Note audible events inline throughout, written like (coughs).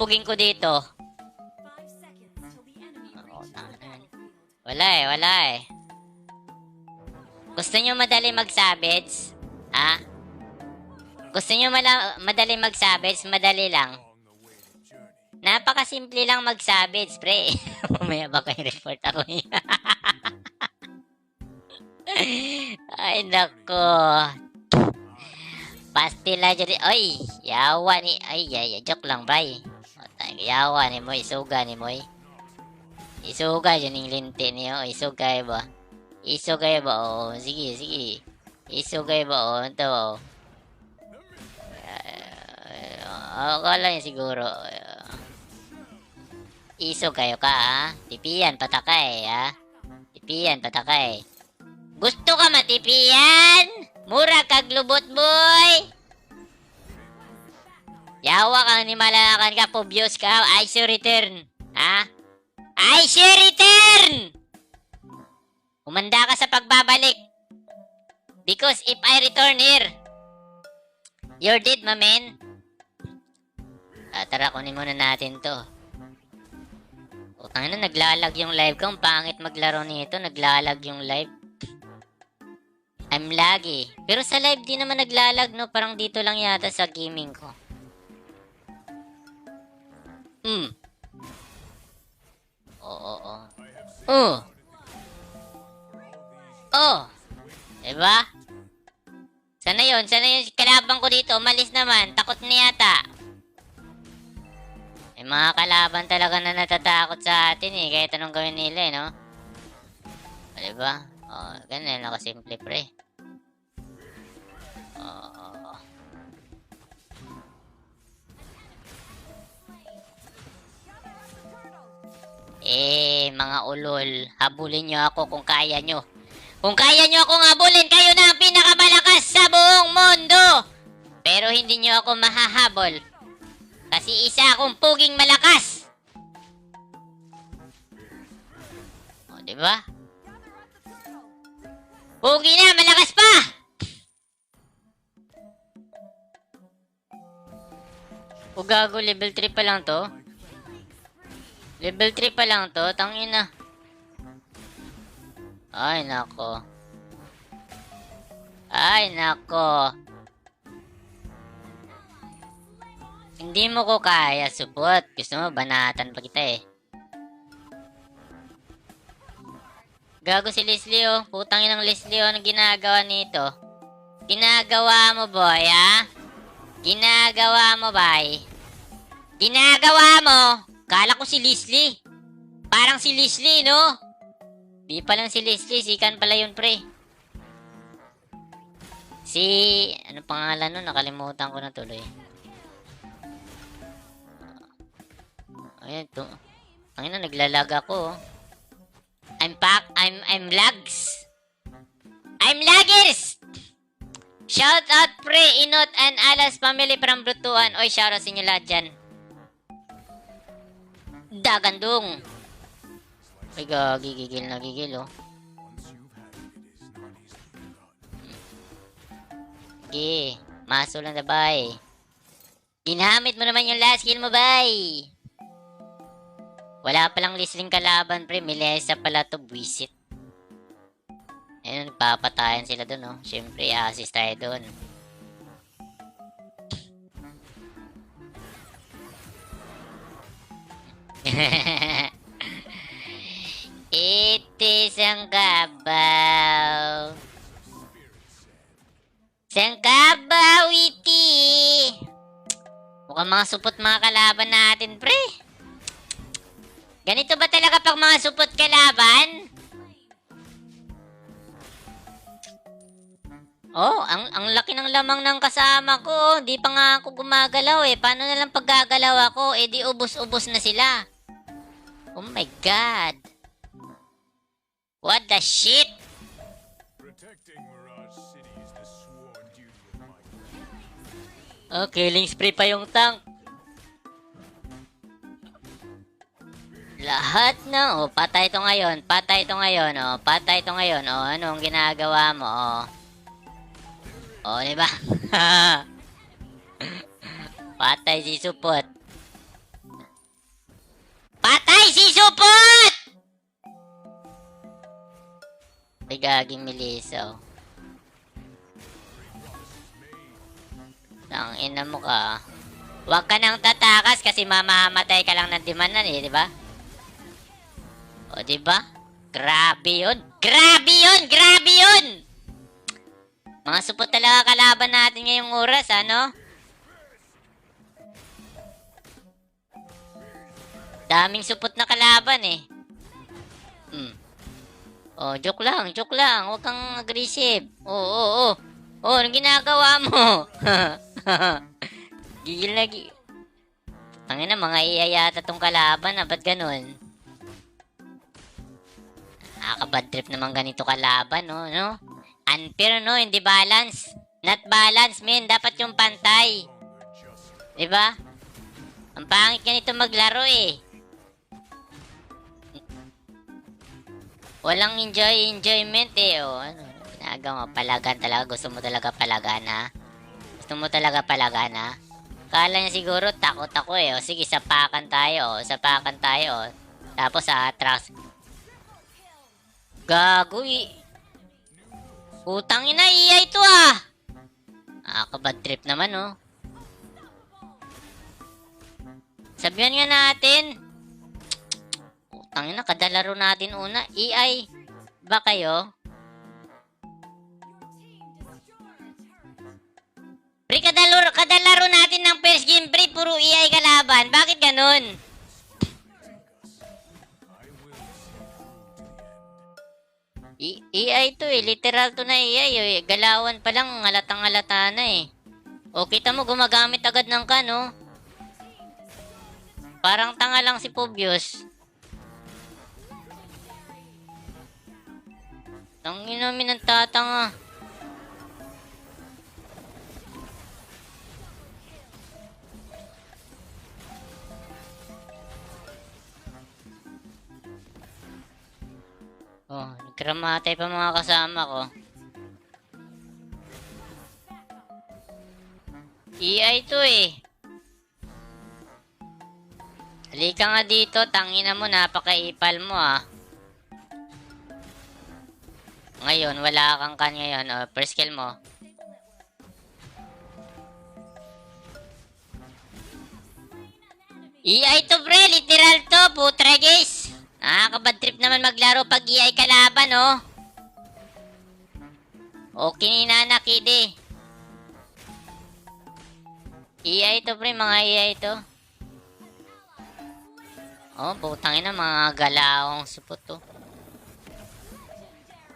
pupugin ko dito. Wala eh, wala eh. Gusto nyo madali mag-savage? Ha? Gusto nyo madali mag-savage? Madali lang. Napakasimple lang mag-savage, pre. (laughs) Mamaya baka i-report ako niya. (laughs) Ay, nako. Pastila dyan. Ay, yawa ni... Ay, ay, ay, joke lang, bray. O, tayo, Yawa ni mo, isuga ni mo. Isuga dyan yung linti niyo. Isuga ba? Isuga ba? O, sige, sige. Isuga ba? O, ito, o. Akala niya siguro. Iso kayo ka, ha? Tipiyan, patakay, ha? Tipiyan, patakay. Gusto ka matipiyan? Mura kag lubot, boy! Yawa kang ni malalakan ka, pobyos ka, I should return. Ha? I should return! Umanda ka sa pagbabalik. Because if I return here, you're dead, my man. Ah, tara, kunin muna natin to. Utang na, naglalag yung live ko. Ang pangit maglaro nito. Naglalag yung live. I'm laggy. Pero sa live di naman naglalag, no? Parang dito lang yata sa gaming ko. Hmm. Oo, oo. Oh. Oh. Diba? Sana yun? Sana yung kalaban ko dito? Umalis naman. Takot na yata. May mga kalaban talaga na natatakot sa atin eh. Kahit anong gawin nila eh, no? O, diba? O, ganun. Nakasimple pre. O, Eh, mga ulol, habulin nyo ako kung kaya nyo. Kung kaya nyo akong habulin, kayo na ang pinakamalakas sa buong mundo! Pero hindi nyo ako mahahabol. Kasi isa akong puging malakas. O, di ba? Pugi na, malakas pa! O gago, level 3 pa lang to. Level 3 pa lang to, tangina. Ay, nako. Ay, nako. Hindi mo ko kaya, subot. Gusto mo, banatan pa kita eh. Gago si Leslie oh. Putang inang Leslie oh. Anong ginagawa nito? Ginagawa mo, boy, ha? Ginagawa mo, bay. Ginagawa mo. Kala ko si Leslie. Parang si Leslie, no? Di pa lang si Leslie. Sikan pala yun, pre. Si... Ano pangalan nun? Nakalimutan ko na tuloy. Ayan, to. Ang ina, ako. oh. I'm back. I'm, I'm lags. I'm laggers! Shout out pre, Inot and Alas family from Brutuan. Oy, shout out sa inyo lahat dyan. Dagandong. Ay, gagi, gigil na gigil, oh. Sige, maso lang na, bay. Ginamit mo naman yung last kill mo, bay. Wala palang listening kalaban, pre. Milesa pala to, buwisit. Ayun, nagpapatayan sila dun, oh. Siyempre, assist tayo dun. (laughs) It is ang kabaw. Sang iti. Mukhang mga supot mga kalaban natin, pre. Ganito ba talaga pag mga supot kalaban? Oh, ang ang laki ng lamang ng kasama ko. Di pa nga ako gumagalaw eh. Paano na lang paggagalaw ako? Eh di ubos-ubos na sila. Oh my god. What the shit? Protecting Mirage City is the sworn duty of my Oh, killing spree pa yung tank. Lahat na, oh, patay ito ngayon, patay ito ngayon, oh, patay ito ngayon, oh, anong ginagawa mo, oh. Oh, di ba? (laughs) patay si Supot sisupot! May gaging miliso. Ang ina mo ka. Huwag ka nang tatakas kasi mamamatay ka lang ng dimanan eh, di ba? O, di ba? Grabe yun! Grabe yun! Grabe yun! Mga supot talaga kalaban natin ngayong oras, ano? Daming supot na kalaban eh. Hmm. Oh, joke lang, joke lang. Huwag kang aggressive. Oo, oo, oo. Oh, anong ginagawa mo? (laughs) Gigil na gi... Tangina, mga iyayata tong kalaban na. Ba't ganun? Nakaka-bad trip naman ganito kalaban, no? no? Unfair, no? Hindi balance. Not balance, men. Dapat yung pantay. Di ba? Ang pangit ganito maglaro, eh. Walang enjoy enjoyment eh. Oh, ano, ginagawa mo palagan talaga. Gusto mo talaga palagan ha? Gusto mo talaga palagan ha? Kala niya siguro takot ako eh. O sige, sapakan tayo. O, sapakan tayo. O. Tapos atras. Gago eh. Putang ina, iya ito ah. Nakakabad trip naman oh. Sabihan nga natin. Putang ina, kadalaro natin una. EI, ba kayo? Pre, kadalaro, kadalaro natin ng first game, pre. Puro EI kalaban. Bakit ganun? I- EI to eh. Literal to na EI. Eh. Galawan pa lang, halatang halata na eh. O, kita mo, gumagamit agad ng kano. Parang tanga lang si Pobius. Tangin namin ang tatanga. Oh, nagkramatay pa mga kasama ko. EI to eh. Halika nga dito, tangina mo, napakaipal mo ah. Ngayon, wala kang kan ngayon. O, first kill mo. EI to pre, literal to, putre guys. Nakakabad trip naman maglaro pag EI kalaban, oh. Okay ni Nana Kide. EI to pre, mga EI to. Oh, putangin na mga galawang supot to.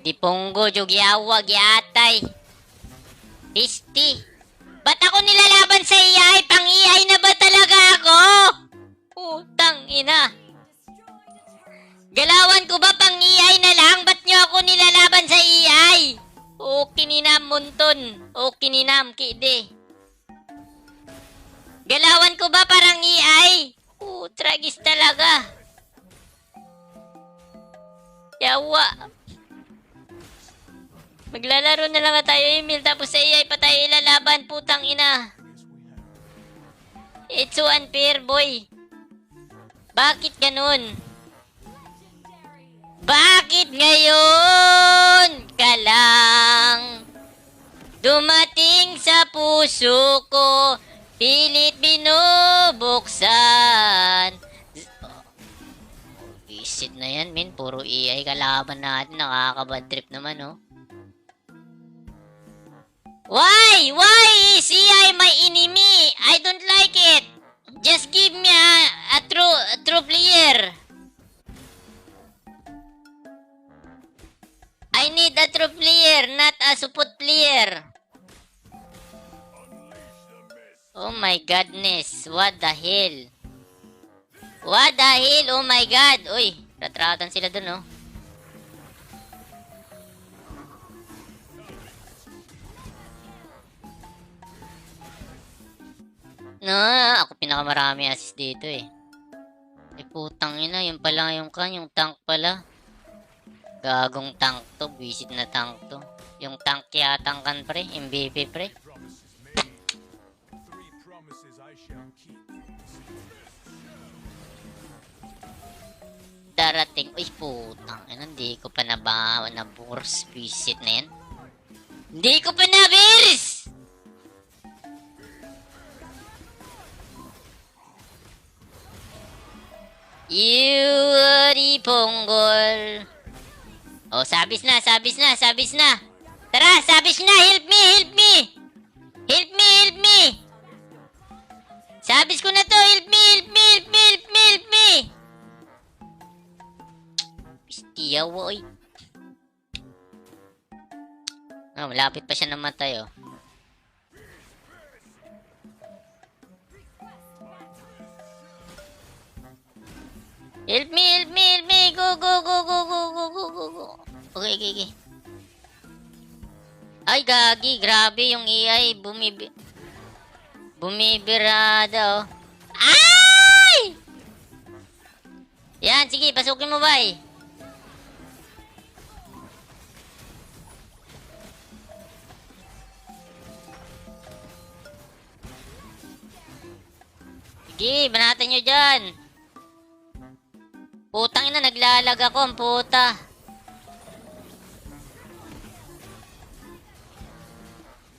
Diponggo, Jugyawa, Giatay. Pisti. Ba't ako nilalaban sa iyay? Pang-iyay na ba talaga ako? Putang ina. Galawan ko ba pang-iyay na lang? Ba't nyo ako nilalaban sa iyay? O kininam munton. O kininam kide. Galawan ko ba parang iyay? Oh, tragis talaga. Yawa. Maglalaro na lang tayo, Emil, tapos sa AI pa tayo ilalaban, putang ina. It's so unfair, boy. Bakit ganun? Bakit ngayon ka lang dumating sa puso ko, pilit binubuksan. Visit na yan, min. Puro AI kalaban natin. Nakakabad trip naman, oh. Why? Why is AI my enemy? I don't like it. Just give me a, a true a true player. I need a true player, not a support player. Oh my godness, what the hell? What the hell? Oh my god. Uy, ratratan sila dun, oh. No, ako pinakamarami assist dito eh. Eh putang ina, yun pala yung kan, yung tank pala. Gagong tank to, visit na tank to. Yung tank yatang kan pre, MVP pre. Darating. Uy, putang. Ano, hindi ko pa naba, naburs. Visit na yan. Hindi ko pa nabirs! Yuri Ponggol. Oh, sabis na, sabis na, sabis na. Tara, sabis na, help me, help me. Help me, help me. Sabis ko na to, help me, help me, help me, help me, help me. Pistiyaw, oy. Oh, malapit pa siya namatay, oh. Help me, help me, help me. Go, go, go, go, go, go, go, go, go. Okay, okay, okay. Ay, gagi. Grabe yung AI. Bumibi... Bumibirada, oh. Ay! Yan, sige. Pasukin mo, bay. Sige, banatan nyo dyan. Putang ina, naglalag ako ang puta.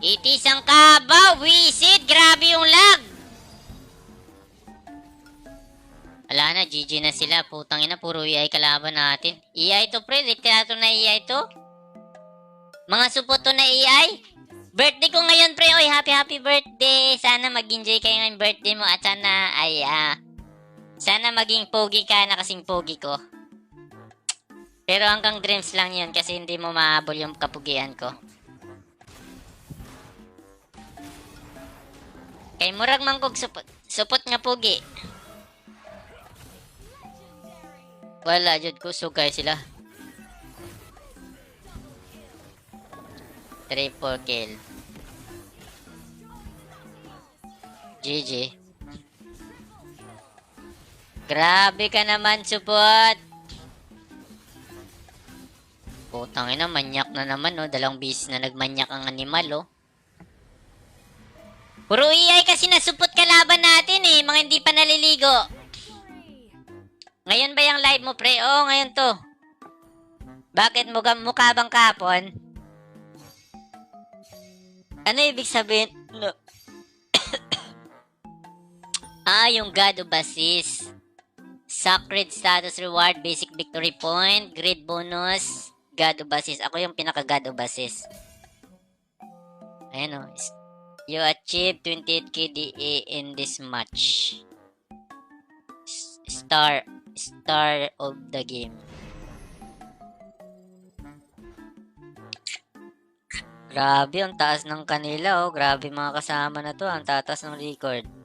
Itis ang kabaw, wisit, grabe yung lag. Wala na, GG na sila. Putang ina, puro EI kalaban natin. EI to pre, literato na EI to. Mga supot to na EI. Birthday ko ngayon pre, oy, happy happy birthday. Sana mag-enjoy kayo ng birthday mo at sana ay ah, sana maging pogi ka na kasing pogi ko. Pero hanggang dreams lang yun kasi hindi mo mahabol yung kapugian ko. Kay murag mangkog supot, supot nga pogi. Wala jud ko sugay sila. Triple kill. GG. Grabe ka naman, support. Putang ina, manyak na naman, oh. Dalawang bisis na nagmanyak ang animal, oh. Puro EI kasi nasupot kalaban natin, eh. Mga hindi pa naliligo. Ngayon ba yung live mo, pre? Oo, ngayon to. Bakit mukha, mukha bang kapon? Ano ibig sabihin? No. (coughs) ah, yung God of Assist. Sacred status reward, basic victory point, grid bonus, God of Assist. Ako yung pinaka God of Assist. Ayan o. You achieve 28 KDA in this match. Star, star of the game. Grabe, ang taas ng kanila, oh. Grabe mga kasama na to. Ang tatas ng record.